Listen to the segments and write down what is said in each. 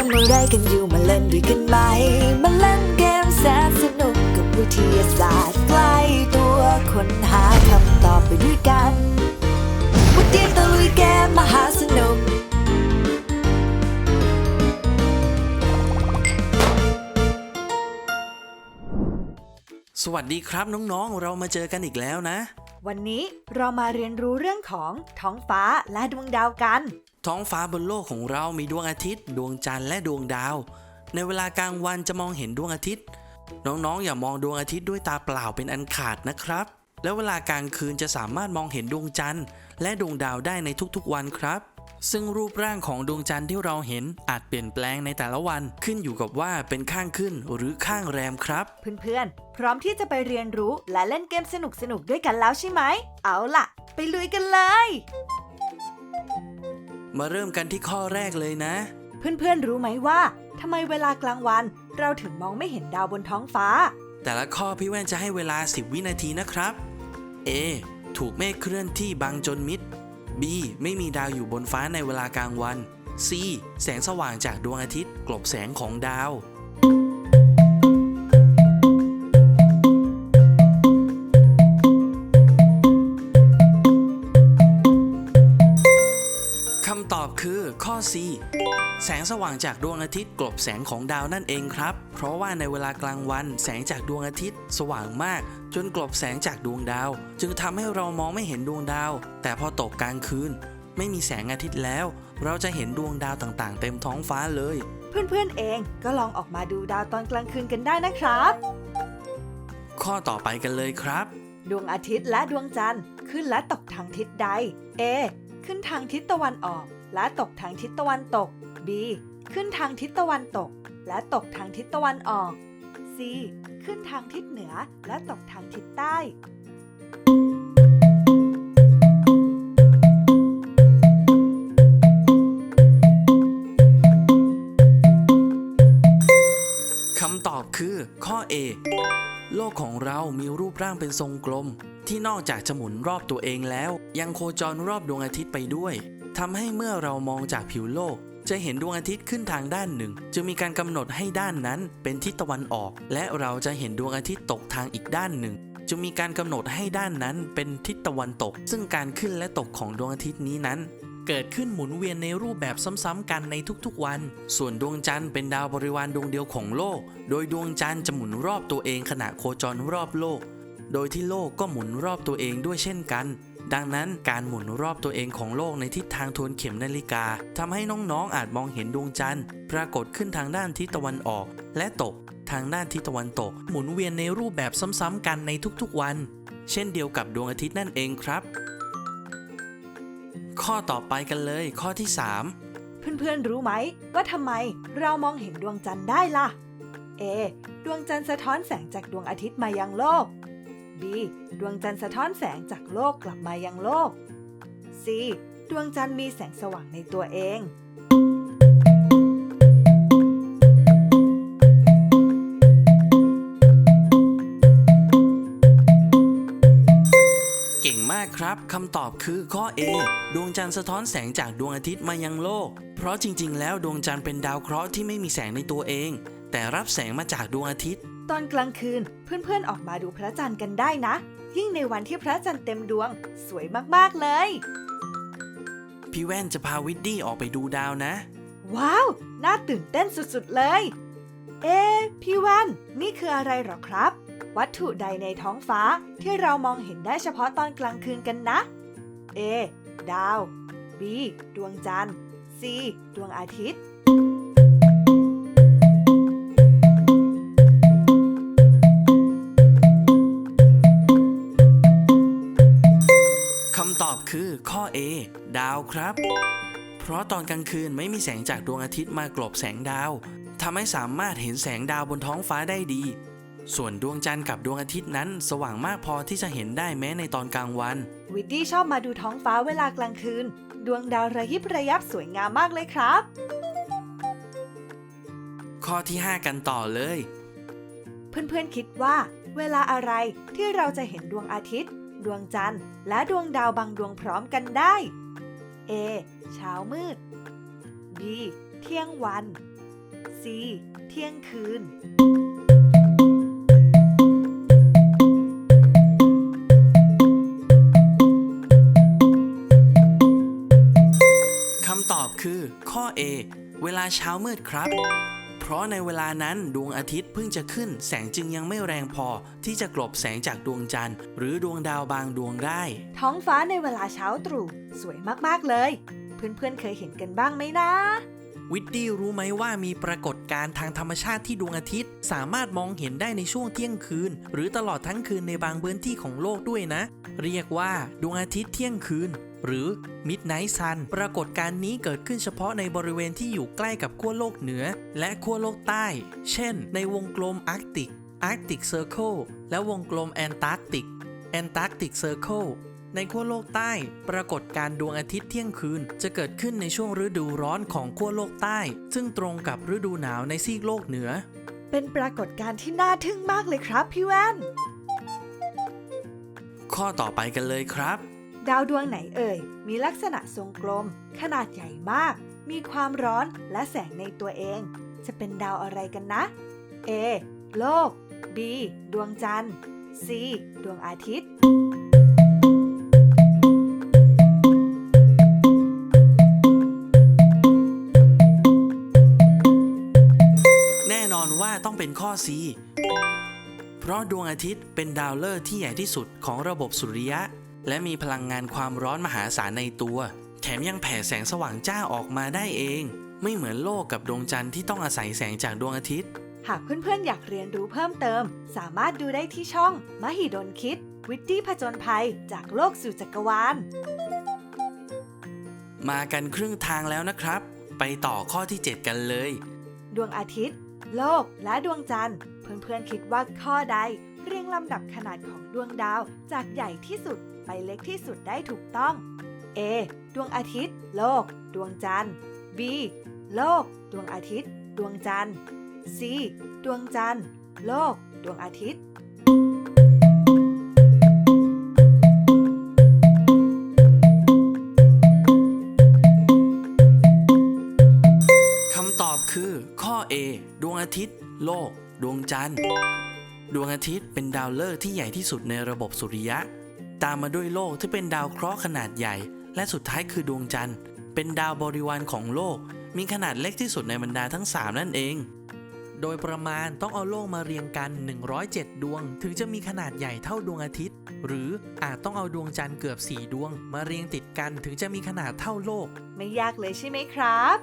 ทำอะไรกันอยู่มาเล่นด้วยกันไหม มาเล่นเกมแสนสนุกกับวิทยาศาสตร์ใกล้ตัวค้นหาคำตอบไปด้วยกันวันนี้ตะลุยเกมมหาสนุกสวัสดีครับน้องๆ เรามาเจอกันอีกแล้วนะ วันนี้เรามาเรียนรู้เรื่องของท้องฟ้าและดวงดาวกัน ท้องฟ้าบนโลกของเรามีดวงอาทิตย์ ดวงจันทร์และดวงดาว ในเวลากลางวันจะมองเห็นดวงอาทิตย์ น้องๆ อย่ามองดวงอาทิตย์ด้วยตาเปล่าเป็นอันขาดนะครับ แล้วเวลากลางคืนจะสามารถมองเห็นดวงจันทร์ และดวงดาวได้ในทุกๆวันครับ ซึ่งรูปร่างของดวงจันทร์ที่เราเห็นอาจเปลี่ยนแปลงในแต่ละวันขึ้นอยู่กับว่าเป็นข้างขึ้นหรือข้างแรมครับ เพื่อนๆ พร้อมที่จะไปเรียนรู้และเล่นเกมสนุกๆ ด้วยกันแล้วใช่ไหม เอาล่ะ ไปลุยกันเลย มาเริ่มกันที่ข้อแรกเลยนะ เพื่อนๆ รู้ไหมว่าทำไมเวลากลางวัน เราถึงมองไม่เห็นดาวบนท้องฟ้า แต่ละข้อพี่แว่นจะให้เวลา 10 วินาทีนะครับ A ถูกเมฆเคลื่อนที่บังจนมิด B ไม่มีดาวอยู่บนฟ้าในเวลากลางวัน C แสงสว่างจากดวงอาทิตย์ กลบแสงของดาวำตอบคือข้อ C แสงสว่างจากดวงอาทิตย์กลบแสงของดาวนั่นเองครับ เพราะว่าในเวลากลางวันแสงจากดวงอาทิตย์ สว่างมาก จนกลบแสงจากดวงดาว จึงทำให้เรามองไม่เห็นดวงดาว แต่พอตกกลางคืน ไม่มีแสงอาทิตย์แล้ว เราจะเห็นดวงดาวต่างๆ เต็มท้องฟ้าเลย เพื่อนๆเองก็ลองออกมาดูดาวตอนกลางคืนกันได้นะครับ ข้อต่อไปกันเลยครับ ดวงอาทิตย์และดวงจันทร์ขึ้นและตกทางทิศใด A ขึ้นทางทิศตะวันออก และตกทางทิศตะวันตก B ขึ้นทางทิศตะวันตก และตกทางทิศตะวันออก C ขึ้นทางทิศเหนือ และตกทางทิศใต้ คำตอบคือข้อ A โลกของเรามีรูปร่างเป็นทรงกลม ที่นอกจากจะหมุนรอบตัวเองแล้ว ยังโคจรรอบดวงอาทิตย์ไปด้วยทำให้เมื่อเรามองจากผิวโลก จะเห็นดวงอาทิตย์ขึ้นทางด้านหนึ่ง จึงมีการกำหนดให้ด้านนั้นเป็นทิศตะวันออก และเราจะเห็นดวงอาทิตย์ตกทางอีกด้านหนึ่งจึงมีการกำหนดให้ด้านนั้นเป็นทิศตะวันตก ซึ่งการขึ้นและตกของดวงอาทิตย์นี้นั้น เกิดขึ้นหมุนเวียนในรูปแบบซ้ำๆกันในทุกๆวัน ส่วนดวงจันทร์เป็นดาวบริวารดวงเดียวของโลก โดยดวงจันทร์จะหมุนรอบตัวเองขณะโคจรรอบโลก โดยที่โลกก็หมุนรอบตัวเองด้วยเช่นกัน ดังนั้นการหมุนรอบตัวเองของโลกในทิศทางทวนเข็มนาฬิกาทำให้น้องๆอาจมองเห็นดวงจันทร์ ปรากฏขึ้นทางด้านทิศตะวันออก และตกทางด้านทิศตะวันตก หมุนเวียนในรูปแบบซ้ำๆกันในทุกๆวัน เช่นเดียวกับดวงอาทิตย์นั่นเองครับ ข้อต่อไปกันเลย ข้อที่ 3 เพื่อนๆรู้ไหมว่าทำไมเรามองเห็นดวงจันทร์ได้ล่ะ A ดวงจันทร์สะท้อนแสงจากดวงอาทิตย์มายังโลก B ดวงจันทร์สะท้อนแสงจากโลกกลับมายังโลก C ดวงจันทร์มีแสงสว่างในตัวเอง ก่งมากครับคำตอบคือข้อ A ดวงจันทร์สะท้อนแสงจากดวงอาทิตย์มายังโลก เพราะจริง ๆ แล้วดวงจันทร์เป็นดาวเคราะห์ที่ไม่มีแสงในตัวเอง แต่รับแสงมาจากดวงอาทิตย์ ตอนกลางคืนเพื่อนๆออกมาดูพระจันทร์กันได้นะ ยิ่งในวันที่พระจันทร์เต็มดวง สวยมากๆเลย พี่แว่นจะพาวิดดี้ออกไปดูดาวนะ ว้าวน่าตื่นเต้นสุดๆเลย เอ๊ะพี่แวันนี่คืออะไรหรอครับ วัตถุใดในท้องฟ้าที่เรามองเห็นได้เฉพาะตอนกลางคืนกันนะ A ดาว B ดวงจันทร์ C ดวงอาทิตย์คำตอบคือข้อ A ดาวครับ เพราะตอนกลางคืนไม่มีแสงจากดวงอาทิตย์มากลบแสงดาวทำให้สามารถเห็นแสงดาวบนท้องฟ้าได้ดี ส่วนดวงจันทร์กับดวงอาทิตย์นั้น สว่างมากพอที่จะเห็นได้แม้ในตอนกลางวัน วิดดี้ชอบมาดูท้องฟ้าเวลากลางคืน ดวงดาวระยิบระยับสวยงามมากเลยครับ ข้อที่ 5 กันต่อเลย เพื่อนๆคิดว่า เวลาอะไรที่เราจะเห็นดวงอาทิตย์ ดวงจันทร์ และดวงดาวบางดวงพร้อมกันได้ A เช้ามืด B เที่ยงวัน C เที่ยงคืน คำตอบคือ ข้อ A เวลาเช้ามืดครับ เพราะในเวลานั้นดวงอาทิตย์เพิ่งจะขึ้น แสงจึงยังไม่แรงพอที่จะกลบแสงจากดวงจันทร์ หรือดวงดาวบางดวงได้ ท้องฟ้าในเวลาเช้าตรู่สวยมากๆเลย เพื่อนๆเคยเห็นกันบ้างไหมนะวิดดี้รู้ไหมว่ามีปรากฏการณ์ทางธรรมชาติที่ดวงอาทิตย์ สามารถมองเห็นได้ในช่วงเที่ยงคืน หรือตลอดทั้งคืนในบางพื้นที่ของโลกด้วยนะ เรียกว่าดวงอาทิตย์เที่ยงคืน หรือ Midnight Sun ปรากฏการณ์นี้เกิดขึ้นเฉพาะในบริเวณที่อยู่ใกล้กับขั้วโลกเหนือ และขั้วโลกใต้ เช่น ในวงกลมอาร์กติก Arctic Circle และวงกลมแอนตาร์กติก Antarctic Circle ในขั้วโลกใต้ ปรากฏการณ์ดวงอาทิตย์เที่ยงคืน จะเกิดขึ้นในช่วงฤดูร้อนของขั้วโลกใต้ ซึ่งตรงกับฤดูหนาวในซีกโลกเหนือ เป็นปรากฏการณ์ที่น่าทึ่งมากเลยครับพี่แว่น ข้อต่อไปกันเลยครับ ดาวดวงไหนเอ่ย มีลักษณะทรงกลม ขนาดใหญ่มาก มีความร้อนและแสงในตัวเอง จะเป็นดาวอะไรกันนะ A โลก B ดวงจันทร์ C ดวงอาทิตย์แน่นอนว่าต้องเป็นข้อ C เพราะดวงอาทิตย์เป็นดาวฤกษ์ที่ใหญ่ที่สุดของระบบสุริยะ และมีพลังงานความร้อนมหาศาลในตัว แถมยังแผ่แสงสว่างจ้าออกมาได้เอง ไม่เหมือนโลกกับดวงจันทร์ที่ต้องอาศัยแสงจากดวงอาทิตย์ หากเพื่อนๆ อยากเรียนรู้เพิ่มเติม สามารถดูได้ที่ช่อง มหิดลคิด วิตตี้ผจญภัย จากโลกสู่จักรวาล มากันครึ่งทางแล้วนะครับ ไปต่อข้อที่ 7 กันเลย ดวงอาทิตย์ โลกและดวงจันทร์ เพื่อนๆ คิดว่าข้อใด เรียงลำดับขนาดของดวงดาวจากใหญ่ที่สุด ไปเล็กที่สุดได้ถูกต้อง A ดวงอาทิตย์ โลก ดวงจันทร์ B โลก ดวงอาทิตย์ ดวงจันทร์ C ดวงจันทร์ โลก ดวงอาทิตย์คำตอบคือข้อ A ดวงอาทิตย์ โลก ดวงจันทร์ ดวงอาทิตย์เป็นดาวฤกษ์ที่ใหญ่ที่สุดในระบบสุริยะ ตามมาด้วยโลกที่เป็นดาวเคราะห์ขนาดใหญ่ และสุดท้ายคือดวงจันทร์ เป็นดาวบริวารของโลก มีขนาดเล็กที่สุดในบรรดาทั้ง 3 นั่นเอง โดยประมาณต้องเอาโลกมาเรียงกัน 107 ดวง ถึงจะมีขนาดใหญ่เท่าดวงอาทิตย์ หรืออาจต้องเอาดวงจันทร์เกือบ 4 ดวง มาเรียงติดกันถึงจะมีขนาดเท่าโลก ไม่ยากเลยใช่ไหมครับ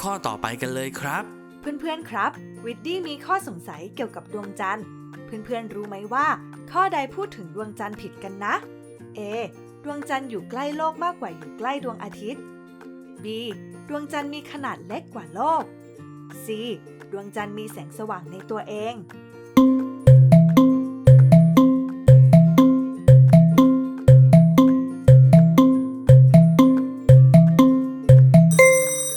ข้อต่อไปกันเลยครับ เพื่อนๆครับ วิดดี้มีข้อสงสัยเกี่ยวกับดวงจันทร์ เพื่อนๆรู้ไหมว่า ข้อใดพูดถึงดวงจันทร์ผิดกันนะ A ดวงจันทร์อยู่ใกล้โลกมากกว่าอยู่ใกล้ดวงอาทิตย์ B ดวงจันทร์มีขนาดเล็กกว่าโลก C ดวงจันทร์มีแสงสว่างในตัวเอง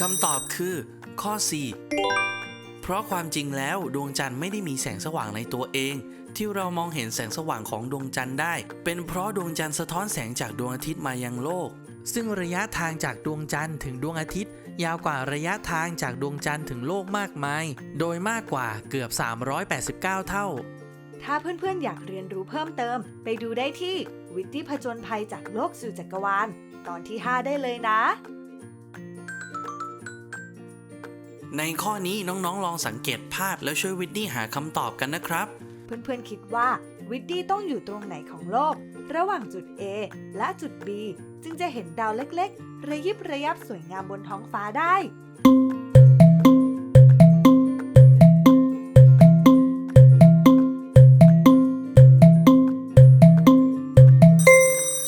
คำตอบคือ ข้อ 4 เพราะความจริงแล้วดวงจันทร์ไม่ได้มีแสงสว่างในตัวเอง ที่เรามองเห็นแสงสว่างของดวงจันทร์ได้ เป็นเพราะดวงจันทร์สะท้อนแสงจากดวงอาทิตย์มายังโลก ซึ่งระยะทางจากดวงจันทร์ถึงดวงอาทิตย์ ยาวกว่าระยะทางจากดวงจันทร์ถึงโลกมากมาย โดยมากกว่าเกือบ 389 เท่า ถ้าเพื่อนๆอยากเรียนรู้เพิ่มเติม ไปดูได้ที่วิตตี้ผจญภัยจากโลกสู่จักรวาล ตอนที่ 5 ได้เลยนะ ในข้อนี้น้องๆ ลองสังเกตภาพแล้วช่วยวิดดี้หาคำตอบกันนะครับ เพื่อนๆคิดว่าวิดดี้ต้องอยู่ตรงไหนของโลก ระหว่างจุด A และจุด B จึงจะเห็นดาวเล็กๆ ระยิบระยับสวยงามบนท้องฟ้าได้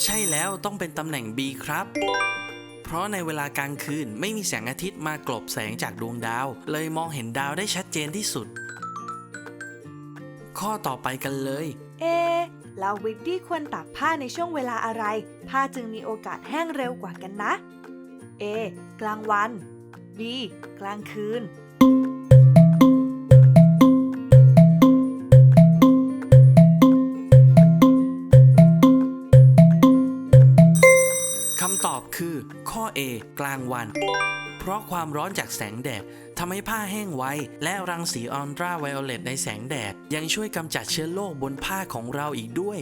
ใช่แล้วต้องเป็นตำแหน่ง B ครับ เพราะในเวลากลางคืนไม่มีแสงอาทิตย์มากลบแสงจากดวงดาว เลยมองเห็นดาวได้ชัดเจนที่สุด ข้อต่อไปกันเลย เอ แล้ววิกดี้ควรตากผ้าในช่วงเวลาอะไร ผ้าจึงมีโอกาสแห้งเร็วกว่ากันนะ A กลางวัน B กลางคืน คำตอบคือข้อ A กลางวัน เพราะความร้อนจากแสงแดดทำให้ผ้าแห้งไว และรังสีออนตราไวโอเลตในแสงแดด ยังช่วยกำจัดเชื้อโรคบนผ้าของเราอีกด้วย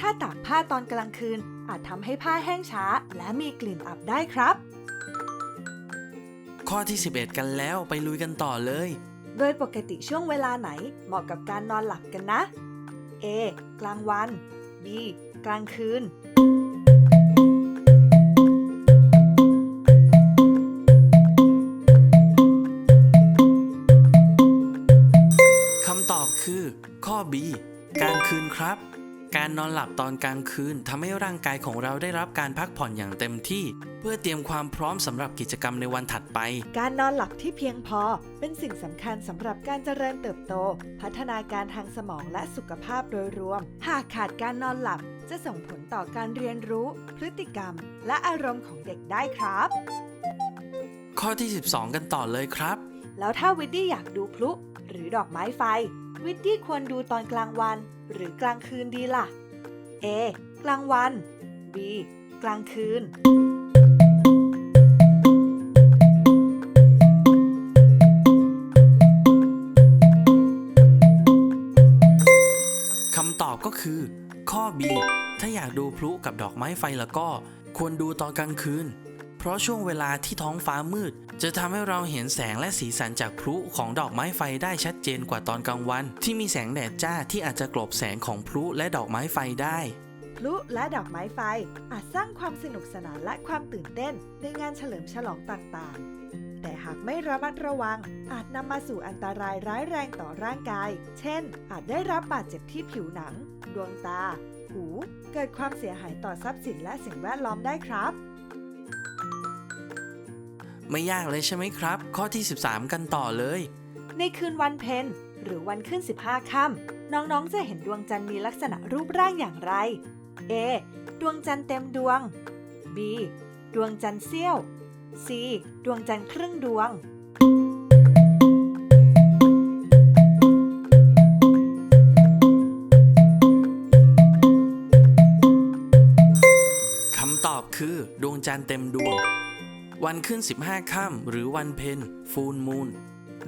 ถ้าตากผ้าตอนกลางคืน อาจทำให้ผ้าแห้งช้า และมีกลิ่นอับได้ครับ ข้อที่ 11 กันแล้วไปลุยกันต่อเลย โดยปกติช่วงเวลาไหนเหมาะกับการนอนหลับกันนะ A กลางวัน B กลางคืน ข้อ B กลางคืนครับ การนอนหลับตอนกลางคืนทำให้ร่างกายของเราได้รับการพักผ่อนอย่างเต็มที่ เพื่อเตรียมความพร้อมสำหรับกิจกรรมในวันถัดไป การนอนหลับที่เพียงพอเป็นสิ่งสำคัญสำหรับการเจริญเติบโต พัฒนาการทางสมองและสุขภาพโดยรวม หากขาดการนอนหลับจะส่งผลต่อการเรียนรู้ พฤติกรรม และอารมณ์ของเด็กได้ครับ ข้อที่ 12 กันต่อเลยครับ แล้วถ้าวิดดี้อยากดูพลุ หรือดอกไม้ไฟ วิดดี้ควรดูตอนกลางวัน หรือกลางคืนดีล่ะ A กลางวัน B กลางคืน คำตอบก็คือ ข้อ B ถ้าอยากดูพลุกับดอกไม้ไฟแล้วก็ ควรดูตอนกลางคืน เพราะช่วงเวลาที่ท้องฟ้ามืด จะทำให้เราเห็นแสงและสีสันจากพลุของดอกไม้ไฟได้ชัดเจนกว่าตอนกลางวัน ที่มีแสงแดดจ้าที่อาจจะกลบแสงของพลุและดอกไม้ไฟได้พลุและดอกไม้ไฟอาจสร้างความสนุกสนานและความตื่นเต้นในงานเฉลิมฉลองต่างๆ แต่หากไม่ระมัดระวัง อาจนำมาสู่อันตรายร้ายแรงต่อร่างกาย เช่น อาจได้รับบาดเจ็บที่ผิวหนัง ดวงตา หู เกิดความเสียหายต่อทรัพย์สินและสิ่งแวดล้อมได้ครับ ไม่ยากเลยใช่ไหมครับ ข้อที่ 13 กันต่อเลย ในคืนวันเพ็ญหรือวันขึ้น 15ค่ำน้องๆ จะเห็นดวงจันทร์มีลักษณะรูปร่างอย่างไร A ดวงจันทร์เต็มดวง B ดวงจันทร์เสี้ยว C ดวงจันทร์ครึ่งดวงคำตอบคือ ดวงจันทร์เต็มดวง วันขึ้น 15 ค่ำหรือวันเพ็ญฟูลมูน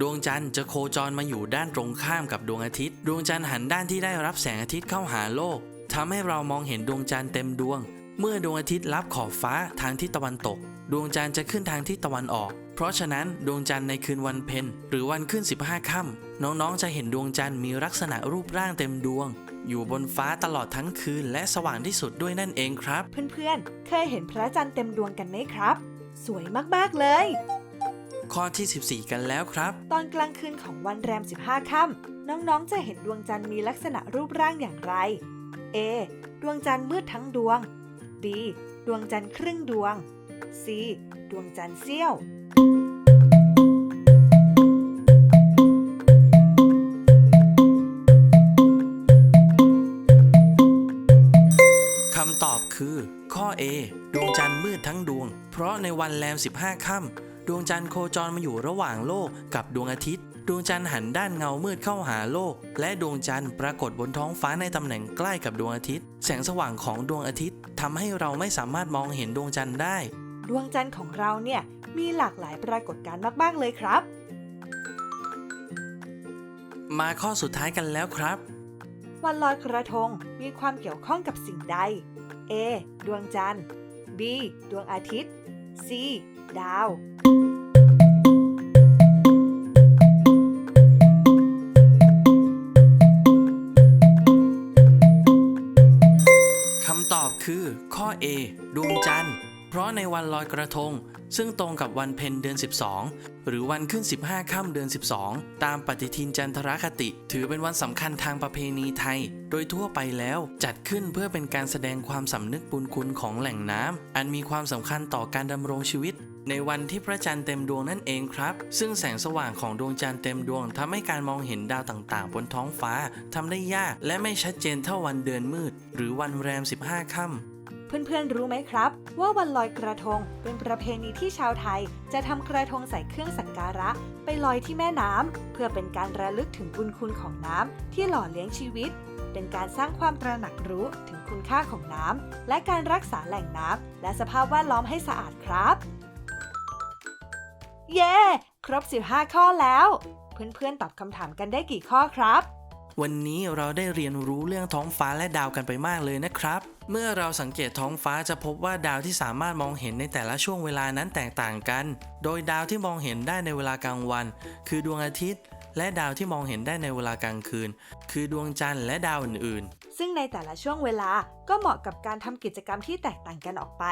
ดวงจันทร์จะโคจรมาอยู่ด้านตรงข้ามกับดวงอาทิตย์ ดวงจันทร์หันด้านที่ได้รับแสงอาทิตย์เข้าหาโลกทำให้เรามองเห็นดวงจันทร์เต็มดวง เมื่อดวงอาทิตย์รับขอบฟ้าทางทิศตะวันตก ดวงจันทร์จะขึ้นทางทิศตะวันออก เพราะฉะนั้นดวงจันทร์ในคืนวันเพ็ญหรือวันขึ้น 15ค่ำน้องๆจะเห็นดวงจันทร์มีลักษณะรูปร่างเต็มดวง อยู่บนฟ้าตลอดทั้งคืนและสว่างที่สุดด้วยนั่นเองครับ เพื่อนๆ เคยเห็นพระจันทร์เต็มดวงกันไหมครับ สวยมาก ๆ เลย ข้อที่ 14 กันแล้วครับ ตอนกลางคืนของวันแรม 15 ค่ำน้อง ๆ จะเห็นดวงจันทร์มีลักษณะรูปร่างอย่างไร A ดวงจันทร์มืดทั้งดวง B ดวงจันทร์ครึ่งดวง C ดวงจันทร์เสี้ยวคำตอบคือ ข้อ A ดวงจันทร์มืดทั้งดวง เพราะในวันแรม 15 ค่ำดวงจันทร์โคจรมาอยู่ระหว่างโลกกับดวงอาทิตย์ ดวงจันทร์หันด้านเงามืดเข้าหาโลก และดวงจันทร์ปรากฏบนท้องฟ้าในตำแหน่งใกล้กับดวงอาทิตย์ แสงสว่างของดวงอาทิตย์ทำให้เราไม่สามารถมองเห็นดวงจันทร์ได้ ดวงจันทร์ของเราเนี่ยมีหลากหลายปรากฏการณ์มากๆเลยครับ มาข้อสุดท้ายกันแล้วครับ วันลอยกระทงมีความเกี่ยวข้องกับสิ่งใด A ดวงจันทร์ B ดวงอาทิตย์ C ดาว คำตอบคือข้อ A ดวงจันทร์ เพราะในวันลอยกระทง ซึ่งตรงกับวันเพ็ญเดือน 12 หรือวันขึ้น 15 ค่ำเดือน 12 ตามปฏิทินจันทรคติ ถือเป็นวันสำคัญทางประเพณีไทย โดยทั่วไปแล้วจัดขึ้นเพื่อเป็นการแสดงความสำนึกบุญคุณของแหล่งน้ำอันมีความสำคัญต่อการดำรงชีวิต ในวันที่พระจันทร์เต็มดวงนั่นเองครับ ซึ่งแสงสว่างของดวงจันทร์เต็มดวงทำให้การมองเห็นดาวต่างๆ บนท้องฟ้าทำได้ยาก และไม่ชัดเจนเท่าวันเดือนมืด หรือวันแรม 15 ค่ำ เพื่อนๆรู้ไหมครับ ว่าวันลอยกระทงเป็นประเพณีที่ชาวไทย จะทำกระทงใส่เครื่องสักการะ ไปลอยที่แม่น้ำเพื่อเป็นการระลึกถึงบุญคุณของน้ำที่หล่อเลี้ยงชีวิต เป็นการสร้างความตระหนักรู้ถึงคุณค่าของน้ำและการรักษาแหล่งน้ำและสภาพแวดล้อมให้สะอาดครับ เย้ ครบ 15 ข้อแล้ว เพื่อนๆตอบคำถามกันได้กี่ข้อครับ วันนี้เราได้เรียนรู้เรื่องท้องฟ้าและดาวกันไปมากเลยนะครับ เมื่อเราสังเกตท้องฟ้าจะพบว่าดาวที่สามารถมองเห็นในแต่ละช่วงเวลานั้นแตกต่างกัน โดยดาวที่มองเห็นได้ในเวลากลางวัน คือดวงอาทิตย์ และดาวที่มองเห็นได้ในเวลากลางคืน คือดวงจันทร์และดาวอื่นๆ ซึ่งในแต่ละช่วงเวลาก็เหมาะกับการทำกิจกรรมที่แตกต่างกันออกไป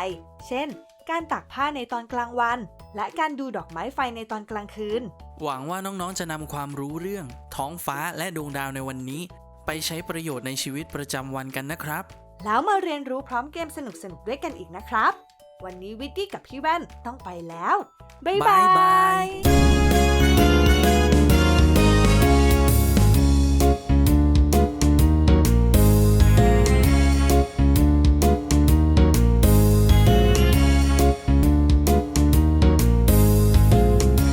เช่น การตากผ้าในตอนกลางวัน และการดูดอกไม้ไฟในตอนกลางคืน หวังว่าน้องๆจะนำความรู้เรื่อง ท้องฟ้าและดวงดาวในวันนี้ ไปใช้ประโยชน์ในชีวิตประจำวันกันนะครับ แล้วมาเรียนรู้พร้อมเกมสนุกๆด้วยกันอีกนะครับ วันนี้วิตตี้กับพี่แว่นต้องไปแล้ว บ๊ายบาบ๊ายบายย